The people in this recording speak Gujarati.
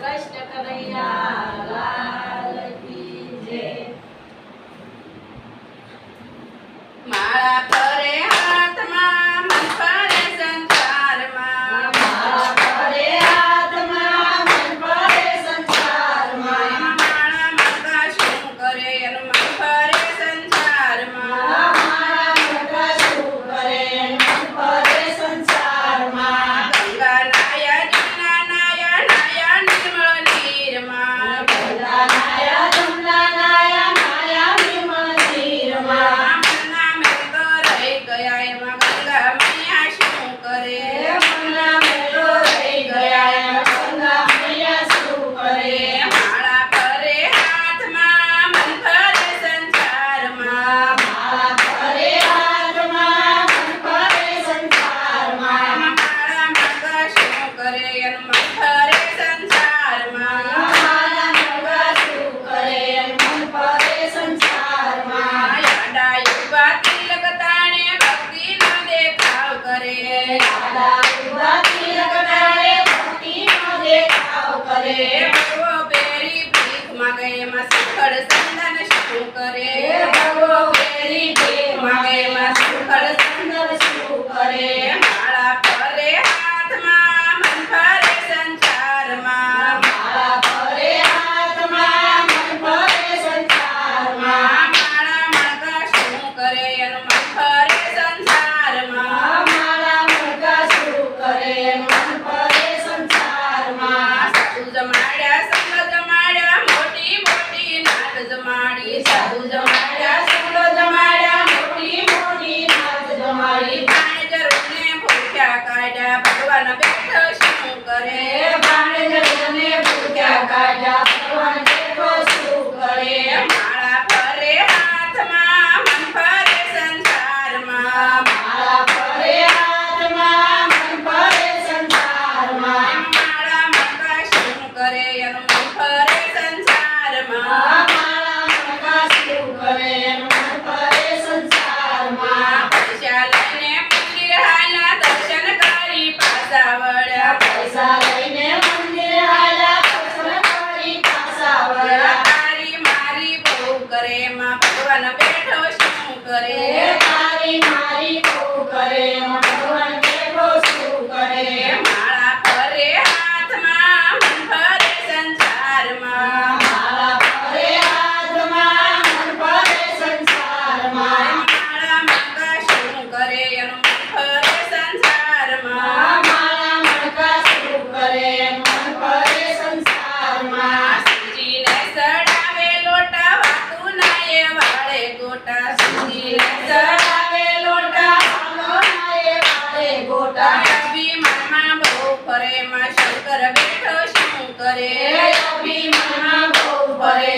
કૃષ્ણ કનૈયા લાલ કી જય. માળા કરે ભગવો, પેરી ભીખ માગે એમાં સુખડ સંદન શું કરે? ભગવો, પેરી ભીખ માગે એમાં સુખડ સંદન શું કરે? નાથ જમાડી, સાધુ જમાડ્યા સુરો જમાડ્યા, મોટી મોટી નાથ ભગવાન બેઠો શું કરે? ભૂખ્યા કાઢ્યા. voltaremos. પરે માં શંકર બેઠો શું કરે અભિમાન બહુ ફરે